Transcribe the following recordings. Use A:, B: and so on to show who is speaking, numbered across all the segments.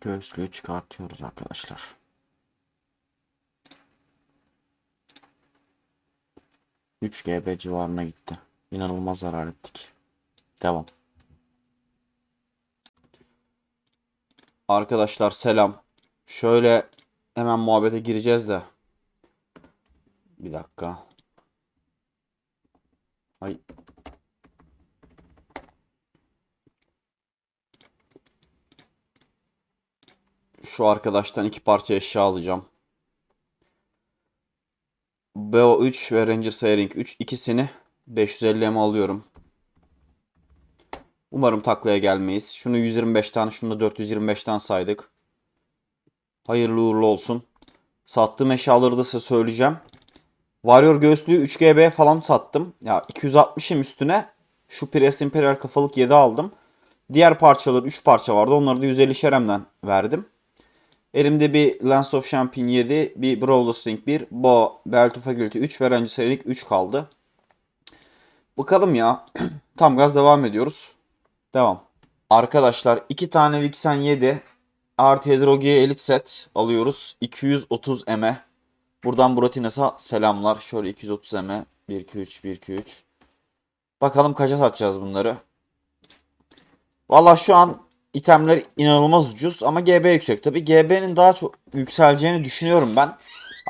A: Göğüslüğü çıkartıyoruz arkadaşlar. Üç GB civarına gitti. İnanılmaz zarar ettik. Devam. Arkadaşlar selam. Şöyle hemen muhabbete gireceğiz de. Bir dakika. Ay. Şu arkadaştan iki parça eşya alacağım. BO3 ve Ranger Sairing 3 ikisini 550'ye alıyorum. Umarım taklaya gelmeyiz. Şunu 125 tane, şunu da 425 tane saydık. Hayırlı uğurlu olsun. Sattığım eşyaları da size söyleyeceğim. Warrior göğüslüğü 3 GB falan sattım. Ya 260'ım üstüne şu Prius Imperial kafalık 7 aldım. Diğer parçaları 3 parça vardı. Onları da 150 şeremden verdim. Elimde bir Lance of Champion 7, bir Brawler Sling 1, Bo, Belt of Agility 3 ve Ranger Sailing 3 kaldı. Bakalım ya. Tam gaz devam ediyoruz. Devam. Arkadaşlar 2 tane Vixen 7 artı Hedroge'ye Elite Set alıyoruz. 230 M. Buradan Brotinas'a selamlar. Şöyle 230 M. 1 2 3 1 2 3. Bakalım kaça satacağız bunları. Valla şu an itemler inanılmaz ucuz ama GB yüksek. Tabi GB'nin daha çok yükseleceğini düşünüyorum ben.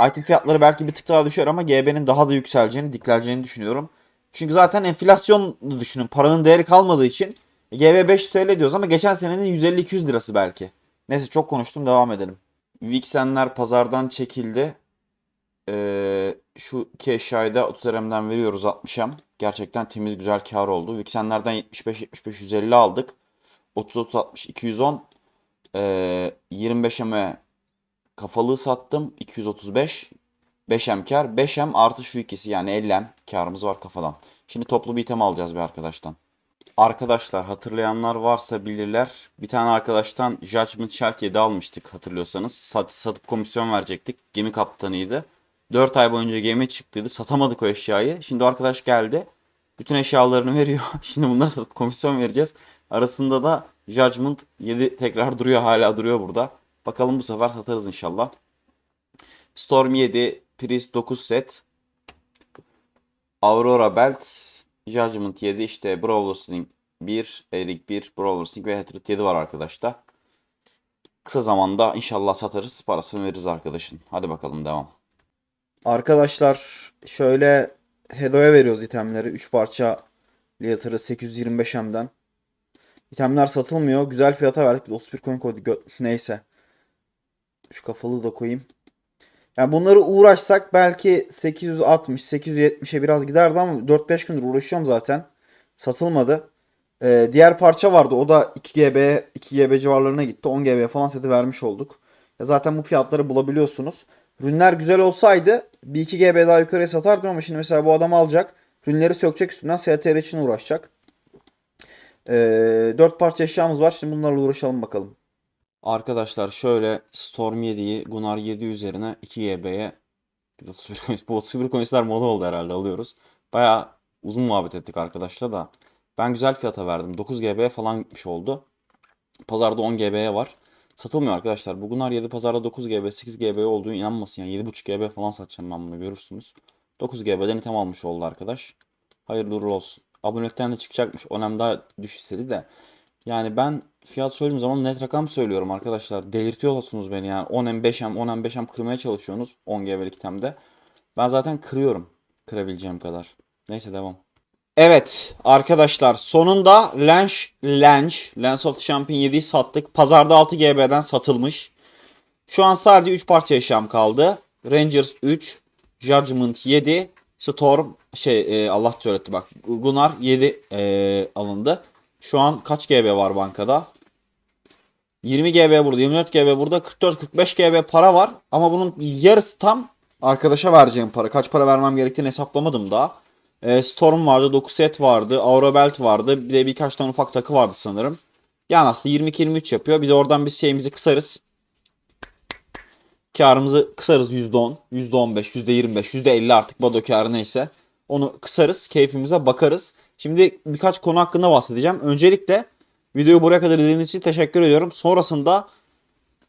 A: Item fiyatları belki bir tık daha düşer ama GB'nin daha da yükseleceğini, dikleneceğini düşünüyorum. Çünkü zaten enflasyon düşünün. Paranın değeri kalmadığı için GB 500 TL diyoruz ama geçen senenin 150-200 lirası belki. Neyse çok konuştum devam edelim. Vixenler pazardan çekildi. Ee, şu iki eşyayı da 30 RM'den veriyoruz 60'am. Gerçekten temiz güzel kar oldu. Vixenlerden 75-75 150 aldık. 30-30-60 210 ee, 25M'e kafalığı sattım 235 5M kar 5M artı şu ikisi yani 50M karımız var kafadan. Şimdi toplu bir item alacağız bir arkadaştan. Arkadaşlar hatırlayanlar varsa bilirler. Bir tane arkadaştan Judgment Shell 7 almıştık hatırlıyorsanız. Sat, satıp komisyon verecektik. Gemi kaptanıydı. 4 ay boyunca gemi çıktıydı. Satamadık o eşyayı. Şimdi o arkadaş geldi. Bütün eşyalarını veriyor. Şimdi bunları satıp komisyon vereceğiz. Arasında da Judgment 7 tekrar duruyor. Hala duruyor burada. Bakalım bu sefer satarız inşallah. Storm 7, Priest 9 set. Aurora Belt, Judgment 7, işte Brawler Sling 1, Eric 1, Brawler Sling ve Hatred 7 var arkadaşta. Kısa zamanda inşallah satarız. Parasını veririz arkadaşın. Hadi bakalım devam. Arkadaşlar şöyle Hedo'ya veriyoruz itemleri. 3 parça Leather'ı 825M'den. İtemler satılmıyor. Güzel fiyata verdik. Bir de 31 coin koyduk. Neyse. Şu kafalığı da koyayım. Yani bunları uğraşsak belki 860, 870'e biraz giderdi ama 4-5 gündür uğraşıyorum zaten. Satılmadı. Ee, diğer parça vardı. O da 2 GB, 2 GB civarlarına gitti. 10 GB falan seti vermiş olduk. Ya zaten bu fiyatları bulabiliyorsunuz. Ürünler güzel olsaydı bir 2 GB daha yukarıya satardım ama şimdi mesela bu adam alacak. Ürünleri sökecek üstünden STR için uğraşacak. Ee, 4 parça eşyamız var. Şimdi bunlarla uğraşalım bakalım. Arkadaşlar şöyle Storm 7'yi Gunnar 7 üzerine 2 GB'ye 31 coins. Bu 31 coinsler moda oldu herhalde alıyoruz. Baya uzun muhabbet ettik arkadaşlar da. Ben güzel fiyata verdim. 9 GB falan gitmiş oldu. Pazarda 10 GB'ye var. Satılmıyor arkadaşlar. Bu Gunnar 7 pazarda 9 GB 8 GB olduğu inanmasın yani 7.5 GB falan satacağım ben bunu görürsünüz. 9 GB'den item almış oldu arkadaş. Hayırlı uğurlu olsun. Abonelikten de çıkacakmış. Önem daha düş istedi de. Yani ben fiyat söylediğim zaman net rakam söylüyorum arkadaşlar. Delirtiyorsunuz beni yani. 10M 5M 10M 5M kırmaya çalışıyorsunuz 10 GB'lik itemde. Ben zaten kırıyorum. Kırabileceğim kadar. Neyse devam. Evet arkadaşlar sonunda Lens, Lens, Lens of Champion 7'yi sattık. Pazarda 6 GB'den satılmış. Şu an sadece 3 parça eşyam kaldı. Rangers 3, Judgment 7, Storm şey e, Allah söyletti bak. Gunnar 7 e, alındı. Şu an kaç GB var bankada? 20 GB burada, 24 GB burada, 44-45 GB para var. Ama bunun yarısı tam arkadaşa vereceğim para. Kaç para vermem gerektiğini hesaplamadım daha. E, Storm vardı, 9 set vardı, Aura Belt vardı. Bir de birkaç tane ufak takı vardı sanırım. Yani aslında 22-23 yapıyor. Bir de oradan biz şeyimizi kısarız. Karımızı kısarız %10, %15, %25, %50 artık Bado karı neyse. Onu kısarız, keyfimize bakarız. Şimdi birkaç konu hakkında bahsedeceğim. Öncelikle videoyu buraya kadar izlediğiniz için teşekkür ediyorum. Sonrasında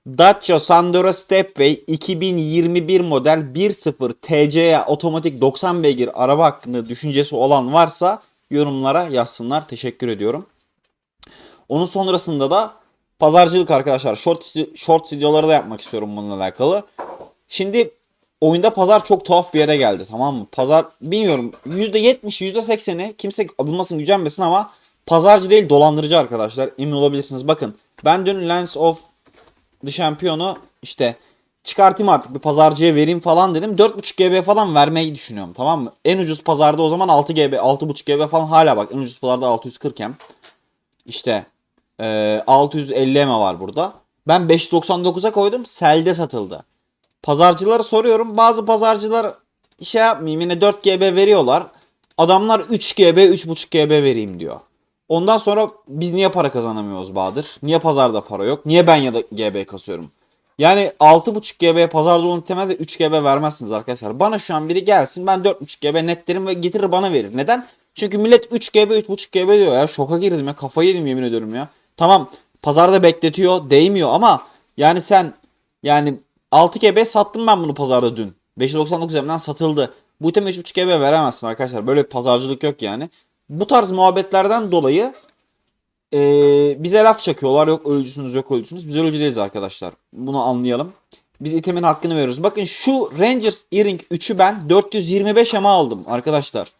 A: Dacia Sandero Stepway 2021 model 1.0 TC'ye otomatik 90 beygir araba hakkında düşüncesi olan varsa yorumlara yazsınlar. Teşekkür ediyorum. Onun sonrasında da pazarcılık arkadaşlar. Short, short videoları da yapmak istiyorum bununla alakalı. Şimdi oyunda pazar çok tuhaf bir yere geldi tamam mı? Pazar bilmiyorum %70 %80'i kimse alınmasın gücenmesin ama pazarcı değil dolandırıcı arkadaşlar. Emin olabilirsiniz. Bakın ben dün Lens of The Champion'u işte çıkartayım artık bir pazarcıya vereyim falan dedim. 4.5 GB falan vermeyi düşünüyorum tamam mı? En ucuz pazarda o zaman 6 GB 6.5 GB falan hala bak en ucuz pazarda 640 hem. İşte eee 650 M var burada. Ben 599'a koydum. Selde satıldı. Pazarcılara soruyorum. Bazı pazarcılar şey yapmayayım yine 4 GB veriyorlar. Adamlar 3 GB 3.5 GB vereyim diyor. Ondan sonra biz niye para kazanamıyoruz Bahadır? Niye pazarda para yok? Niye ben ya da GB kasıyorum? Yani 6.5 GB pazarda olan temelde 3 GB vermezsiniz arkadaşlar. Bana şu an biri gelsin ben 4.5 GB net derim ve getirir bana verir. Neden? Çünkü millet 3 GB 3.5 GB diyor ya. Şoka girdim ya. Kafayı yedim yemin ediyorum ya. Tamam pazarda bekletiyor değmiyor ama yani sen yani 6 GB sattım ben bunu pazarda dün. 599 üzerinden satıldı. Bu iteme 3.5 GB veremezsin arkadaşlar. Böyle bir pazarcılık yok yani. Bu tarz muhabbetlerden dolayı eee, bize laf çakıyorlar. Yok ölücüsünüz yok ölücüsünüz. Biz ölücü değiliz arkadaşlar. Bunu anlayalım. Biz itemin hakkını veriyoruz. Bakın şu Rangers Earring 3'ü ben 425 ama aldım arkadaşlar.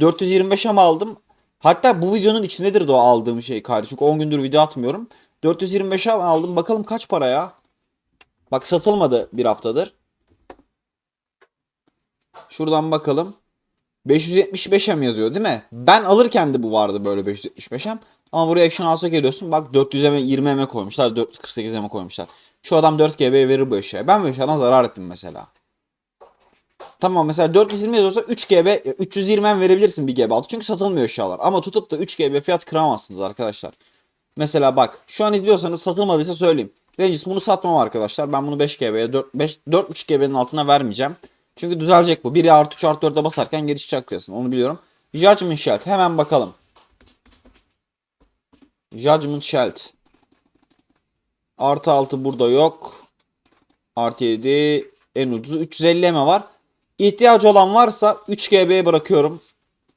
A: 425 ama aldım. Hatta bu videonun içindedir de o aldığım şey kaydı. Çünkü 10 gündür video atmıyorum. 425 ama aldım. Bakalım kaç para ya? Bak satılmadı bir haftadır. Şuradan bakalım. 575'em yazıyor değil mi? Ben alırken de bu vardı böyle 575'em. Ama buraya Action House'a geliyorsun. Bak 400'e 20'e koymuşlar. 448'e koymuşlar. Şu adam 4 GB verir bu eşyaya. Ben bu eşyadan zarar ettim mesela. Tamam mesela 420 yazıyorsa 3 GB 320 em verebilirsin bir GB altı. Çünkü satılmıyor eşyalar. Ama tutup da 3 GB fiyat kıramazsınız arkadaşlar. Mesela bak şu an izliyorsanız satılmadıysa söyleyeyim. Regis bunu satmam arkadaşlar. Ben bunu 5 GB'ye 4, 5, 4.5 GB'nin altına vermeyeceğim. Çünkü düzelecek bu. Biri artı 3 artı 4'e basarken geri çıkacak diyorsun. Onu biliyorum. Judgment Sheld. Hemen bakalım. Judgment Sheld. Artı 6 burada yok. Artı 7 en ucuzu 350 mi var? İhtiyacı olan varsa 3 GB'ye bırakıyorum.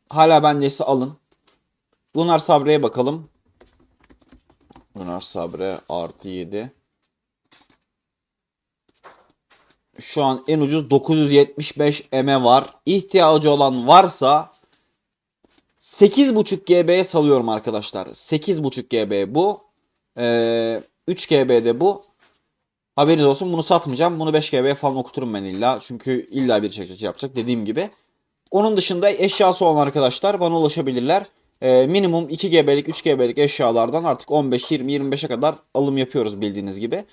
A: Hala bendeyse alın. Lunar Sabre'ye bakalım. Lunar Sabre artı 7. Şu an en ucuz 975 M var. İhtiyacı olan varsa 8.5 GB'ye salıyorum arkadaşlar. 8.5 GB bu. Ee, 3 GB'de bu. Haberiniz olsun bunu satmayacağım. Bunu 5 GB'ye falan okuturum ben illa. Çünkü illa bir çekiç yapacak dediğim gibi. Onun dışında eşyası olan arkadaşlar bana ulaşabilirler. Ee, minimum 2 GB'lik 3 GB'lik eşyalardan artık 15, 20, 25'e kadar alım yapıyoruz bildiğiniz gibi.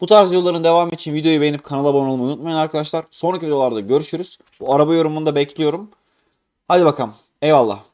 A: Bu tarz videoların devamı için videoyu beğenip kanala abone olmayı unutmayın arkadaşlar. Sonraki videolarda görüşürüz. Bu araba yorumunu da bekliyorum. Hadi bakalım. Eyvallah.